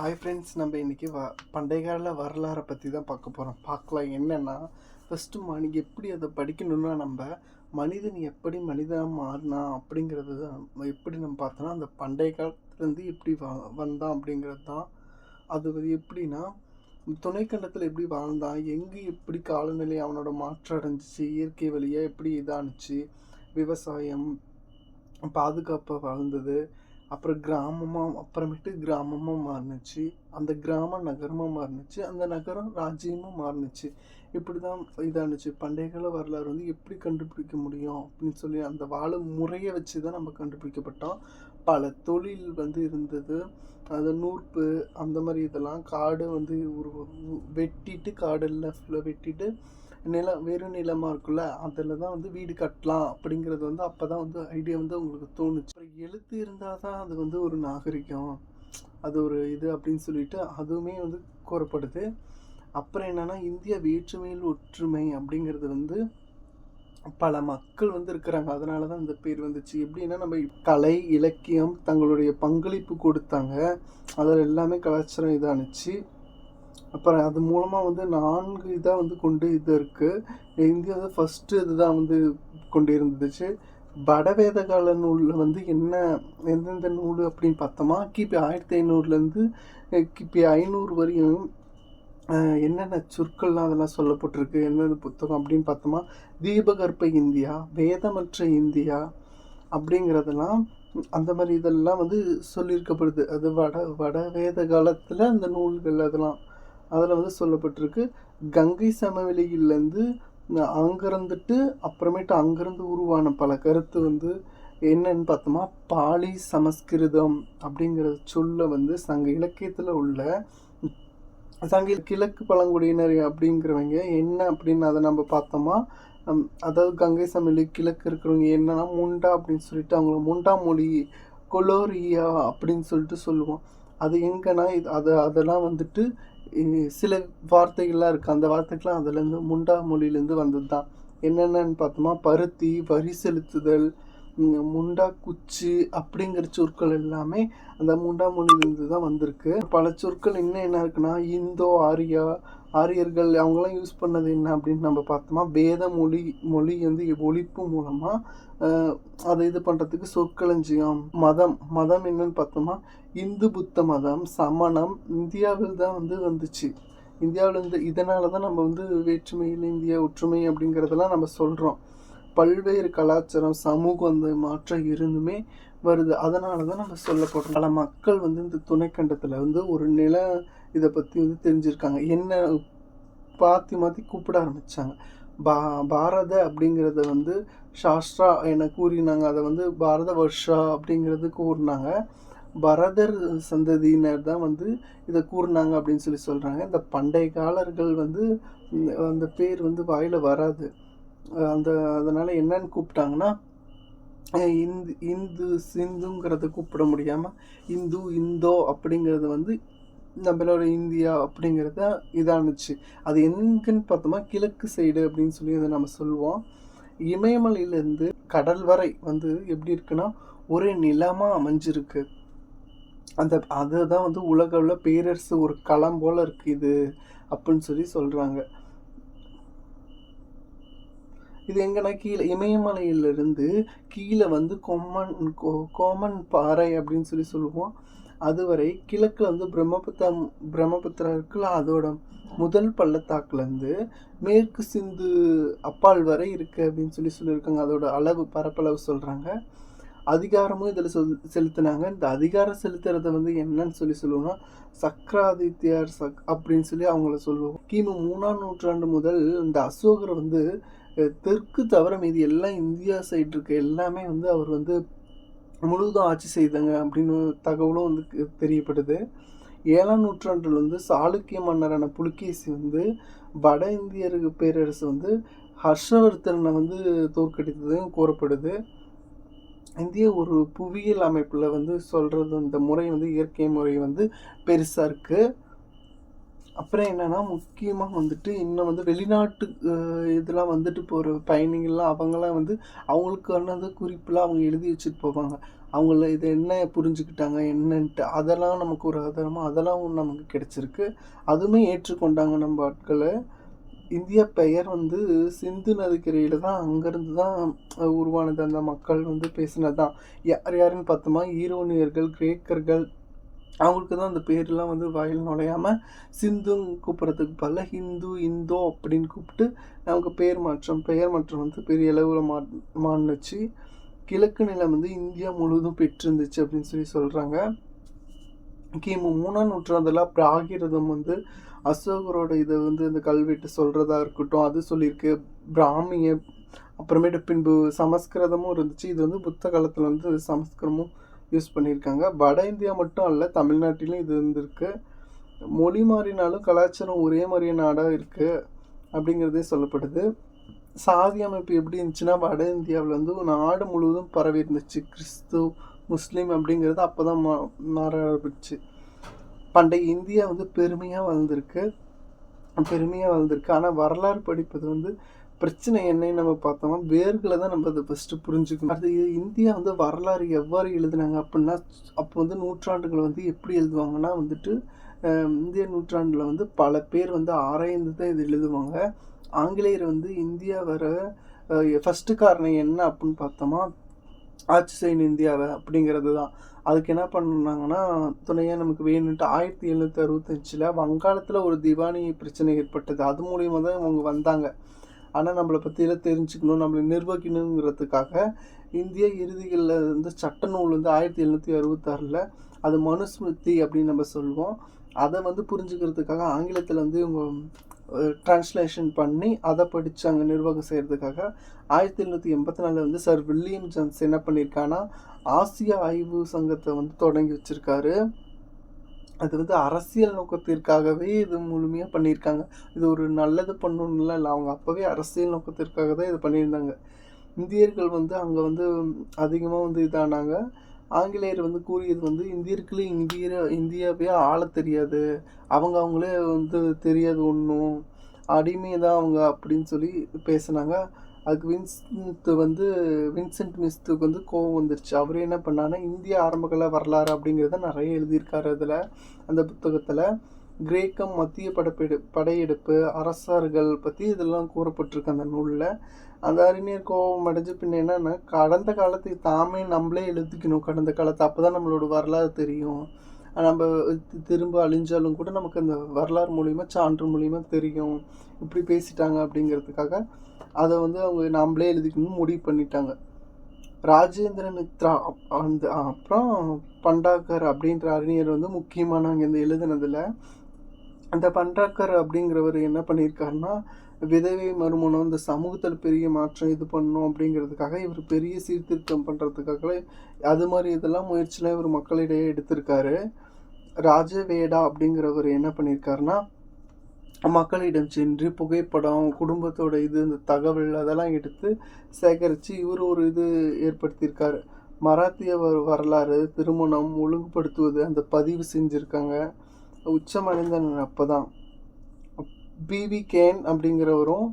Hi friends நம்ம இன்றைக்கி வ பண்டைய கால வரலாறை பற்றி தான் பார்க்க போகிறோம் பார்க்கலாம் என்னென்னா ஃபஸ்ட்டு மனி எப்படி அதை படிக்கணும்னா நம்ம மனிதன் எப்படி மனிதனாக மாறினா அப்படிங்கிறது தான் எப்படி நம்ம பார்த்தோன்னா அந்த பண்டைய காலத்துலேருந்து எப்படி வ வந்தான் அப்படிங்கிறது தான். அது வந்து எப்படின்னா துணைக்கண்டத்தில் எப்படி வாழ்ந்தான் எங்கே எப்படி காலநிலை அவனோட மாற்றம் அடைஞ்சிச்சு இயற்கை வழியாக எப்படி இதானுச்சு விவசாயம் பாதுகாப்பாக வாழ்ந்தது அப்புறம் கிராமமாக அப்புறமேட்டு கிராமமாக மாறுனுச்சு. அந்த கிராமம் நகரமாக மாறுனுச்சு. அந்த நகரம் ராஜ்யமாக மாறுனுச்சு. இப்படி தான் இதானுச்சு. பண்டைய கால வரலாறு வந்து எப்படி கண்டுபிடிக்க முடியும் அப்படின்னு சொல்லி அந்த வாழும் முறையை வச்சு தான் நம்ம கண்டுபிடிக்கப்பட்டோம். பல தொழில் வந்து இருந்தது. அது நூற்பு அந்த மாதிரி இதெல்லாம் காடு வந்து ஒரு வெட்டிட்டு காடெல்லாம் ஃபுல்லாக வெட்டிட்டு நிலம் வெறும் நிலமாக இருக்குல்ல அதில் தான் வந்து வீடு கட்டலாம் அப்படிங்கிறது வந்து அப்போ தான் வந்து ஐடியா வந்து அவங்களுக்கு தோணுச்சு. அப்புறம் எழுத்து இருந்தால் தான் அது வந்து ஒரு நாகரிகம். அது ஒரு இது அப்படின்னு சொல்லிட்டு அதுவுமே வந்து கூறப்படுது அப்புறம் என்னென்னா இந்திய வேற்றுமையில் ஒற்றுமை அப்படிங்கிறது வந்து பல மக்கள் வந்து இருக்கிறாங்க. அதனால தான் இந்த பேர் வந்துச்சு. எப்படின்னா நம்ம கலை இலக்கியம் தங்களுடைய பங்களிப்பு கொடுத்தாங்க. அதில் எல்லாமே கலாச்சாரம் இதானுச்சு. அப்புறம் அது மூலமாக வந்து நான்கு இதாக வந்து கொண்டு இது இருக்குது இந்தியா வந்து ஃபஸ்ட்டு இதுதான் வந்து கொண்டு இருந்துச்சு வடவேத கால நூலில் வந்து என்ன எந்தெந்த நூல் அப்படின்னு பார்த்தோமா? கிபி ஆயிரத்தி ஐநூறுலேருந்து கிபி ஐநூறு வரையும் என்னென்ன சொற்கள்லாம் அதெல்லாம் சொல்லப்பட்டிருக்கு? என்னென்ன புத்தகம் அப்படின்னு பார்த்தோமா? தீபகற்ப இந்தியா வேதமற்ற இந்தியா அப்படிங்கிறதெல்லாம் அந்த மாதிரி இதெல்லாம் வந்து சொல்லியிருக்கப்படுது. அது வட வட வேத காலத்தில் அந்த நூல்கள் அதெல்லாம். அதில் வந்து சொல்லப்பட்டிருக்கு கங்கை சமவெளியிலேருந்து அங்கிருந்துட்டு அப்புறமேட்டு அங்கிருந்து உருவான பல கருத்து வந்து என்னன்னு பார்த்தோமா? பாலி சமஸ்கிருதம் அப்படிங்கிற சொல்ல வந்து சங்க இலக்கியத்தில் உள்ள சங்க கிழக்கு பழங்குடியினர் அப்படிங்கிறவங்க என்ன அப்படின்னு அதை நம்ம பார்த்தோமா? அதாவது கங்கை சமவெளி கிழக்கு இருக்கிறவங்க என்னன்னா முண்டா அப்படின்னு சொல்லிட்டு அவங்கள முண்டா மொழி கொலோரியா அப்படின்னு சொல்லிட்டு சொல்லுவோம். அது எங்கன்னா இது அது அதெல்லாம் வந்துட்டு சில வார்த்தைகள்லாம் இருக்குது அந்த வார்த்தைகள்லாம் அதுலேருந்து முண்டா மொழியிலேருந்து வந்தது தான் என்னென்னு பார்த்தோமா? பருத்தி வரி செலுத்துதல் முண்டா குச்சி அப்படிங்கிற சொற்கள் எல்லாமே அந்த முண்டா மொழியிலேருந்து தான் வந்திருக்கு. பல சொற்கள் இன்னும் என்ன இருக்குன்னா இந்தோ ஆரியா ஆரியர்கள் அவங்களாம் யூஸ் பண்ணது என்ன அப்படின்னு நம்ம பார்த்தோமா? வேத மொழி மொழி வந்து ஒழிப்பு மூலமாக அதை இது பண்ணுறதுக்கு சொற்களஞ்சியம் மதம். மதம் என்னன்னு பார்த்தோமா? இந்து புத்த மதம் சமணம் இந்தியாவில் தான் வந்து வந்துச்சு. இந்தியாவில் இருந்து இதனால தான் நம்ம வந்து வேற்றுமையில் இந்தியா ஒற்றுமை அப்படிங்கிறதெல்லாம் நம்ம சொல்கிறோம் பல்வேறு கலாச்சாரம் சமூகம் அந்த மாற்றம் இருந்துமே வருது. அதனால தான் நம்ம சொல்லப்படுறோம். பல மக்கள் வந்து இந்த துணைக்கண்டத்தில் வந்து ஒரு நில இதை பற்றி வந்து தெரிஞ்சிருக்காங்க. என்ன மாற்றி மாற்றி கூப்பிட ஆரம்பித்தாங்க பா பாரத அப்படிங்கிறத வந்து சாஸ்திரா என கூறினாங்க. அதை வந்து பாரத வர்ஷா அப்படிங்கிறது கூறினாங்க. பரதர் சந்ததியினர் தான் வந்து இதை கூறினாங்க அப்படின்னு சொல்லி சொல்கிறாங்க இந்த பண்டைய காலர்கள் வந்து அந்த பேர் வந்து வாயில் வராது. அந்த அதனால் என்னன்னு கூப்பிட்டாங்கன்னா இந்து இந்து சிந்துங்கிறத கூப்பிட முடியாமல் இந்து இந்தோ அப்படிங்கிறது வந்து நம்மளோட இந்தியா அப்படிங்கிறத இதானுச்சு. அது எங்கன்னு பார்த்தோமா? கிழக்கு சைடு அப்படின்னு சொல்லி அதை நம்ம சொல்லுவோம். இமயமலையிலேருந்து கடல் வரை வந்து எப்படி இருக்குன்னா ஒரே நிலமாக அமைஞ்சிருக்கு. அந்த அதுதான் வந்து உலகளவுல பேரரசு ஒரு களம் போல் இருக்குது இது அப்படின்னு சொல்லி சொல்கிறாங்க இது எங்கன்னா கீழே இமயமலையிலிருந்து கீழே வந்து கொம்மன் கோ- கோமன் பாறை அப்படின்னு சொல்லி சொல்லுவோம். அதுவரை கிழக்கில் வந்து பிரம்மபுத்திரா பிரம்மபுத்திரா இருக்குல்ல அதோட முதல் பள்ளத்தாக்குலேருந்து மேற்கு சிந்து அப்பால் வரை இருக்கு அப்படின்னு சொல்லி சொல்லியிருக்காங்க. அதோட அளவு பரப்பளவு சொல்கிறாங்க அதிகாரமும் இதில் சொல் செலுத்தினாங்க. இந்த அதிகாரம் செலுத்துறத வந்து என்னன்னு சொல்லி சொல்லுவோம்னா சக்கராதித்யார் சக் அப்படின்னு சொல்லி அவங்கள சொல்லுவோம். கிமு மூணாம் நூற்றாண்டு முதல் இந்த அசோகர் வந்து தெற்கு தவிர மீது எல்லாம் இந்தியா சைடு இருக்க எல்லாமே வந்து அவர் வந்து முழுதும் ஆட்சி செய்தாங்க அப்படின்னு தகவலும் வந்து தெரியப்படுது. ஏழாம் நூற்றாண்டில் வந்து சாளுக்கிய மன்னரான புலிகேசி வந்து வட இந்தியர் பேரரசு வந்து ஹர்ஷவர்த்தனை வந்து தோற்கடித்ததும் கூறப்படுது. இந்திய ஒரு புவியியல் அமைப்பில் வந்து சொல்கிறது இந்த முறை வந்து இயற்கை முறை வந்து பெருசாக இருக்குது அப்புறம் என்னன்னா முக்கியமாக வந்துட்டு இன்னும் வந்து வெளிநாட்டு இதெல்லாம் வந்துட்டு போகிற பயணிகள்லாம் அவங்களாம் வந்து அவங்களுக்கானது குறிப்பெல்லாம் அவங்க எழுதி வச்சுட்டு போவாங்க. அவங்கள இது என்ன புரிஞ்சுக்கிட்டாங்க என்னன்ட்டு அதெல்லாம் நமக்கு ஒரு ஆதாரமாக அதெல்லாம் நமக்கு கிடைச்சிருக்கு. அதுவுமே ஏற்றுக்கொண்டாங்க நம்ம ஆட்களை. இந்திய பெயர் வந்து சிந்து நதிக்கரையில் தான் அங்கேருந்து தான் உருவானது. அந்த மக்கள் வந்து பேசினது தான் யார் யாருன்னு பார்த்தோமா? ஈரோனியர்கள் கிரேக்கர்கள் அவங்களுக்கு தான் அந்த பேர்லாம் வந்து வாயில் நுழையாமல் சிந்துன்னு கூப்பிட்றதுக்கு பதிலாக ஹிந்து இந்தோ அப்படின்னு கூப்பிட்டு நமக்கு பேர் மாற்றம் பெயர் மாற்றம் வந்து பெரிய அளவில் மா மாணுச்சு கிழக்கு நிலம் வந்து இந்தியா முழுவதும் பெற்றிருந்துச்சு அப்படின்னு சொல்லி சொல்கிறாங்க கிமு மூணாம் நூற்றாண்டில் பிராகிரதம் வந்து அசோகரோட இதை வந்து இந்த கல்வெட்டு சொல்கிறதா இருக்கட்டும் அது சொல்லியிருக்கு. பிராமிய அப்புறமேட்டு பின்பு சமஸ்கிருதமும் இருந்துச்சு. இது வந்து புத்த காலத்தில் வந்து சமஸ்கிருதமும் யூஸ் பண்ணியிருக்காங்க. வட இந்தியா மட்டும் அல்ல தமிழ்நாட்டிலும் இது இருந்திருக்கு. மொழி மாறினாலும் கலாச்சாரம் ஒரே மாதிரியே நாடாக இருக்குது அப்படிங்கிறதே சொல்லப்படுது. சாதி அமைப்பு எப்படி இருந்துச்சுன்னா வட இந்தியாவில் வந்து நாடு முழுவதும் பரவி இருந்துச்சு. கிறிஸ்து முஸ்லீம் அப்படிங்கிறது அப்போ தான் மா மாற ஆரம்பிச்சு. பண்டைய இந்தியா வந்து பெருமையாக வளர்ந்துருக்கு. பெருமையாக வளர்ந்துருக்கு. ஆனால் வரலாறு படிப்பது வந்து பிரச்சனை என்னன்னு நம்ம பார்த்தோம்னா வேர்களை தான் நம்ம அதை ஃபஸ்ட்டு புரிஞ்சுக்கணும். அது இந்தியா வந்து வரலாறு எவ்வாறு எழுதுனாங்க அப்படின்னா அப்போ வந்து நூற்றாண்டுகளை வந்து எப்படி எழுதுவாங்கன்னா வந்துட்டு இந்திய நூற்றாண்டில் வந்து பல பேர் வந்து ஆராய்ந்து தான் இது எழுதுவாங்க. ஆங்கிலேயர் வந்து இந்தியா வர ஃபஸ்ட்டு காரணம் என்ன அப்படின்னு பார்த்தோமா ஆட்சி செய்யணும் இந்தியாவை அப்படிங்கிறது தான். அதுக்கு என்ன பண்ணாங்கன்னா துணையாக நமக்கு வேணுன்ட்டு ஆயிரத்தி எழுநூற்றி அறுபத்தஞ்சில் வங்காளத்தில் ஒரு திவானி பிரச்சனை ஏற்பட்டது. அது மூலியமாக தான் அவங்க வந்தாங்க. ஆனால் நம்மளை பற்றியெல்லாம் தெரிஞ்சுக்கணும் நம்மளை நிர்வகிக்கணுங்கிறதுக்காக இந்திய இறுதிகளில் வந்து சட்ட நூல் வந்து ஆயிரத்தி எழுநூற்றி அறுபத்தாறில் அது மனுஸ்மிருதி அப்படின்னு நம்ம சொல்லுவோம். அதை வந்து புரிஞ்சுக்கிறதுக்காக ஆங்கிலத்தில் வந்து இவங்க ட்ரான்ஸ்லேஷன் பண்ணி அதை படித்து அங்கே நிர்வாகம் செய்கிறதுக்காக ஆயிரத்தி எழுநூற்றி எண்பத்தி நாலில் வந்து சார் வில்லியம் ஜான்ஸ் என்ன பண்ணியிருக்காங்கன்னா ஆசிய ஆய்வு சங்கத்தை வந்து தொடங்கி வச்சுருக்காரு. அது வந்து அரசியல் நோக்கத்திற்காகவே இது முழுமையாக பண்ணியிருக்காங்க. இது ஒரு நல்லது பண்ணணும்ல இல்லை அவங்க அப்போவே அரசியல் நோக்கத்திற்காக தான் இது பண்ணியிருந்தாங்க. இந்தியர்கள் வந்து அங்கே வந்து அதிகமாக வந்து இதானாங்க. ஆங்கிலேயர் வந்து கூறியது வந்து இந்தியர்களே இந்திய இந்தியாவே ஆள தெரியாது. அவங்க அவங்களே வந்து தெரியாது ஒன்றும் அடிமை தான் அவங்க அப்படின்னு சொல்லி பேசினாங்க. அதுக்கு வின்சென்ட் வந்து வின்சென்ட் மிஸ்துக்கு வந்து கோவம் வந்துருச்சு. அவர் என்ன பண்ணாருன்னா இந்திய ஆரம்பகால வரலாறு அப்படிங்கிறத நிறைய எழுதியிருக்காரு அதில் அந்த புத்தகத்தில். கிரேக்கம் மத்திய படப்பெடு படையெடுப்பு அரசர்கள் பற்றி இதெல்லாம் கூறப்பட்டிருக்கு அந்த நூலில். அந்த அறிஞர் கோபம் அடைஞ்சு பின்ன என்னென்னா கடந்த காலத்தை தாமே நம்மளே எழுதிக்கணும். கடந்த காலத்தை அப்போ தான் நம்மளோட வரலாறு தெரியும். நம்ம திரும்ப அழிஞ்சாலும் கூட நமக்கு அந்த வரலாறு மூலிமா சான்று மூலிமா தெரியும். இப்படி பேசிட்டாங்க அப்படிங்கிறதுக்காக அதை வந்து அவங்க நாம்ளே எழுதிக்கணும்னு முடிவு பண்ணிட்டாங்க. ராஜேந்திர மித்ரா அந்த அப்புறம் பண்டாக்கர் அப்படின்ற அறிஞர் வந்து முக்கியமானவங்க இந்த எழுதுனதில் அந்த பண்டாக்கர் அப்படிங்கிறவர் என்ன பண்ணியிருக்காருன்னா விதவை மறுமணம் இந்த சமூகத்தில் பெரிய மாற்றம் இது பண்ணணும் அப்படிங்கிறதுக்காக இவர் பெரிய சீர்திருத்தம் பண்ணுறதுக்காக அது மாதிரி இதெல்லாம் முயற்சியெலாம் இவர் மக்களிடையே எடுத்திருக்காரு. ராஜவேடா அப்படிங்கிறவர் என்ன பண்ணியிருக்காருன்னா மக்களிடம் சென்று புகைப்படம் குடும்பத்தோட இது இந்த தகவல் அதெல்லாம் எடுத்து சேகரித்து இவர் ஒரு இது ஏற்படுத்தியிருக்காரு. மராத்திய வரலாறு திருமணம் ஒழுங்குபடுத்துவது அந்த பதிவு செஞ்சுருக்காங்க. உச்சமடைந்த அப்போ தான் பிவி கேன் அப்படிங்கிறவரும்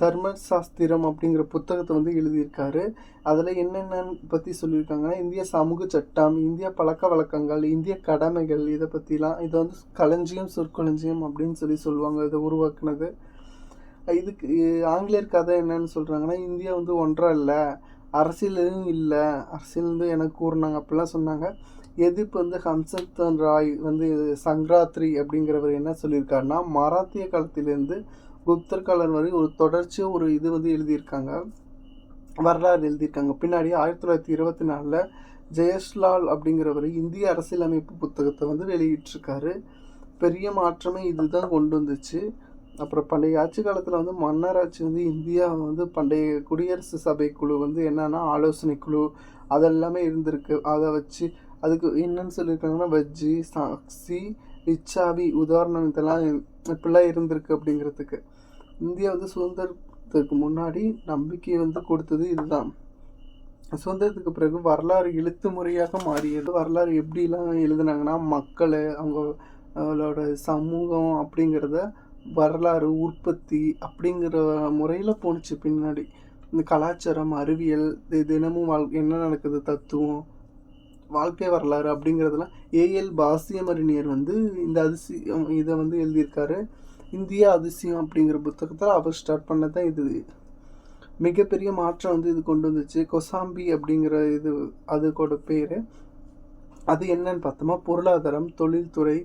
தர்ம சாஸ்திரம் அப்படிங்கிற புத்தகத்தை வந்து எழுதியிருக்காரு. அதில் என்னென்ன பற்றி சொல்லியிருக்காங்கன்னா இந்திய சமூக சட்டம் இந்திய பழக்க வழக்கங்கள் இந்திய கடமைகள் இதை பற்றிலாம் இதை வந்து களஞ்சியம் சொற்களஞ்சியம் அப்படின்னு சொல்லி சொல்லுவாங்க இதை உருவாக்குனது. இதுக்கு ஆங்கிலேயர் கதை என்னன்னு சொல்கிறாங்கன்னா இந்தியா வந்து ஒன்றா இல்லை அரசியலும் இல்லை அரசியல் வந்து எனக்கு கூறினாங்க அப்படிலாம் சொன்னாங்க. எதிர்ப்பு வந்து ஹம்சத்தன் ராய் வந்து சங்கராத்ரி அப்படிங்கிறவர் என்ன சொல்லியிருக்காருன்னா மராத்திய காலத்திலேருந்து குப்தர் காலம் வரை ஒரு தொடர்ச்சியாக ஒரு இது வந்து எழுதியிருக்காங்க. வரலாறு எழுதியிருக்காங்க. பின்னாடி ஆயிரத்தி தொள்ளாயிரத்தி இருபத்தி நாலில் ஜெயஸ்லால் அப்படிங்கிறவர் இந்திய அரசியலமைப்பு புத்தகத்தை வந்து வெளியிட்டிருக்காரு. பெரிய மாற்றமே இதுதான் கொண்டு வந்துச்சு. அப்புறம் பண்டைய ஆட்சி காலத்தில் வந்து மன்னராட்சி வந்து இந்தியா வந்து பண்டைய குடியரசு சபை குழு வந்து என்னென்னா ஆலோசனை குழு அதெல்லாமே இருந்திருக்கு. அதை வச்சு அதுக்கு என்னன்னு சொல்லியிருக்காங்கன்னா வஜ்ஜி சாக்சி இச்சாவி உதாரணம் இதெல்லாம் இப்படிலாம் இருந்திருக்கு அப்படிங்கிறதுக்கு. இந்தியா வந்து சுதந்திரத்துக்கு முன்னாடி நம்பிக்கை வந்து கொடுத்தது இதுதான். சுதந்திரத்துக்கு பிறகு வரலாறு எழுத்து முறையாக மாறியது. வரலாறு எப்படிலாம் எழுதுனாங்கன்னா மக்கள் அவங்க அவங்களோட சமூகம் அப்படிங்கிறத வரலாறு உற்பத்தி அப்படிங்கிற முறையில் போணுச்சு பின்னாடி. இந்த கலாச்சாரம் அறிவியல் தி- தினமும் வாழ் என்ன நடக்குது? தத்துவம் வாழ்க்கை வரலாறு அப்படிங்கிறதுலாம் ஏஎல் பாசியமரிணியர் வந்து இந்த அதிசயம் இதை வந்து எழுதியிருக்காரு. இந்தியா அதிசயம் அப்படிங்கிற புத்தகத்தில் அவர் ஸ்டார்ட் பண்ண தான் இது. மிகப்பெரிய மாற்றம் வந்து இது கொண்டு வந்துச்சு. கொசாம்பி அப்படிங்கிற இது அதுக்கோட பேர். அது என்னன்னு பார்த்தோமா? பொருளாதாரம் தொழில்துறை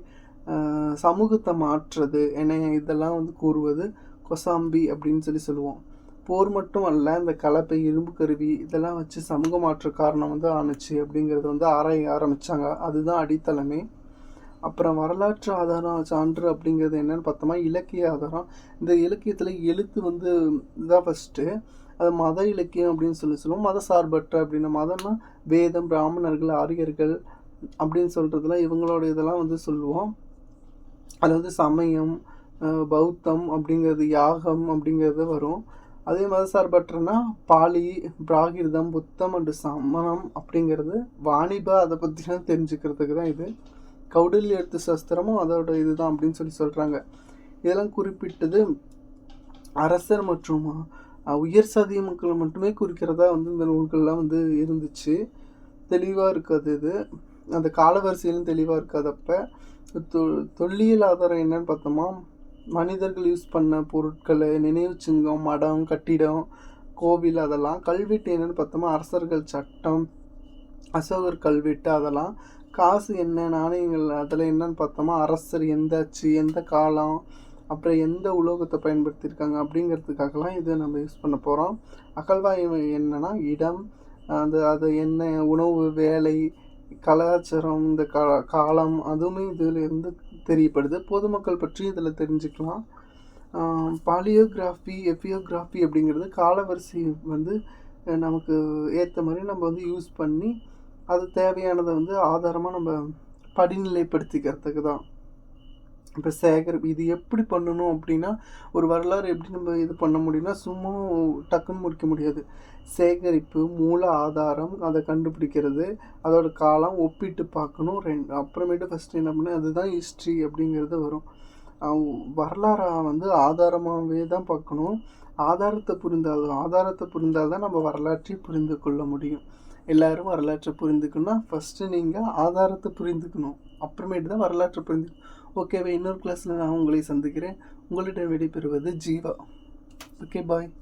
சமூகத்தை மாற்றுறது என இதெல்லாம் வந்து கூறுவது கொசாம்பி அப்படின்னு சொல்லி சொல்லுவோம். போர் மட்டும் அல்ல இந்த கலப்பை இரும்பு கருவி இதெல்லாம் வச்சு சமூக மாற்ற காரணம் வந்து ஆணுச்சு அப்படிங்கிறத வந்து ஆராய ஆரம்பித்தாங்க அதுதான் அடித்தளமே. அப்புறம் வரலாற்று ஆதாரம் சான்று அப்படிங்கிறது என்னென்னு பார்த்தோமா? இலக்கிய ஆதாரம். இந்த இலக்கியத்தில் எழுத்து வந்து இதுதான் ஃபஸ்ட்டு அது மத இலக்கியம் அப்படின்னு சொல்லி சொல்லுவோம். மத சார்பற்ற அப்படின்னு. மதம்னா வேதம் பிராமணர்கள் ஆரியர்கள் அப்படின்னு சொல்கிறதுலாம் இவங்களோட இதெல்லாம் வந்து சொல்லுவோம். அது வந்து சமயம் பௌத்தம் அப்படிங்கிறது யாகம் அப்படிங்கிறது வரும். அதே மதசார்பற்றனா பாலி பிராகிருதம் புத்தம் அண்டு சமணம் அப்படிங்கிறது வாணிப அதை பற்றிலாம் தெரிஞ்சுக்கிறதுக்கு தான் இது. கௌடில்ய எழுத்து சாஸ்திரமும் அதோட இதுதான் அப்படின்னு சொல்லி சொல்கிறாங்க இதெல்லாம் குறிப்பிட்டது அரசர் மற்றும் உயர் சாதிய மக்களை மட்டுமே குறிக்கிறதா வந்து இந்த நூல்கள்லாம் வந்து இருந்துச்சு. தெளிவாக இருக்காது இது. அந்த காலவரிசையிலும் தெளிவாக இருக்காது அப்போ. தொ தொல்லியல் ஆதாரம் என்னன்னு பார்த்தோமா? மனிதர்கள் யூஸ் பண்ண பொருட்கள் நினைவு சிங்கம் மடம் கட்டிடம் கோவில் அதெல்லாம் கல்வெட்டு என்னன்னு பார்த்தோமா அரசர்கள் சட்டம் அசோகர் கல்வெட்டு அதெல்லாம் காசு என்ன நாணயங்கள் அதில் என்னன்னு பார்த்தோமா அரசர் எந்த அச்சு எந்த காலம் அப்புறம் எந்த உலோகத்தை பயன்படுத்தியிருக்காங்க அப்படிங்கிறதுக்காகலாம் இதை நம்ம யூஸ் பண்ண போகிறோம் அகழ்வாய்வு என்னென்னா இடம் அந்த அது என்ன உணவு வேலை கலாச்சாரம் இந்த கா காலம் அதுவுமே இதுலேருந்து தெரியப்படுது. பொதுமக்கள் பற்றி இதில் தெரிஞ்சுக்கலாம். பாலியோகிராஃபி எஃபியோகிராஃபி அப்படிங்கிறது காலவரிசை வந்து நமக்கு ஏற்ற மாதிரி நம்ம வந்து யூஸ் பண்ணி அது தேவையானதை வந்து ஆதாரமாக நம்ம படிநிலைப்படுத்திக்கிறதுக்கு தான். இப்போ சேகர் இது எப்படி பண்ணணும் அப்படின்னா ஒரு வரலாறு எப்படி நம்ம இது பண்ண முடியும்னா சும்மா டக்குன்னு முடிக்க முடியாது. சேகரிப்பு மூல ஆதாரம் அதை கண்டுபிடிக்கிறது அதோட காலம் ஒப்பிட்டு பார்க்கணும். ரெண்டு அப்புறமேட்டு ஃபஸ்ட்டு என்ன பண்ண அதுதான் ஹிஸ்ட்ரி அப்படிங்கிறது வரும். வரலாறாக வரலாறை வந்து ஆதாரமாகவே தான் பார்க்கணும். ஆதாரத்தை புரிந்தால் ஆதாரத்தை புரிந்தால் தான் நம்ம வரலாற்றை புரிந்து கொள்ள முடியும். எல்லோரும் வரலாற்றை புரிந்துக்கணும்னா ஃபஸ்ட்டு நீங்கள் ஆதாரத்தை புரிந்துக்கணும். அப்புறமேட்டு தான் வரலாற்றை புரிந்து ஓகேவா இன்னொரு கிளாஸில் நான் உங்களை சந்திக்கிறேன். உங்களிடம் விடைபெறுவது ஜீவா. Okay bye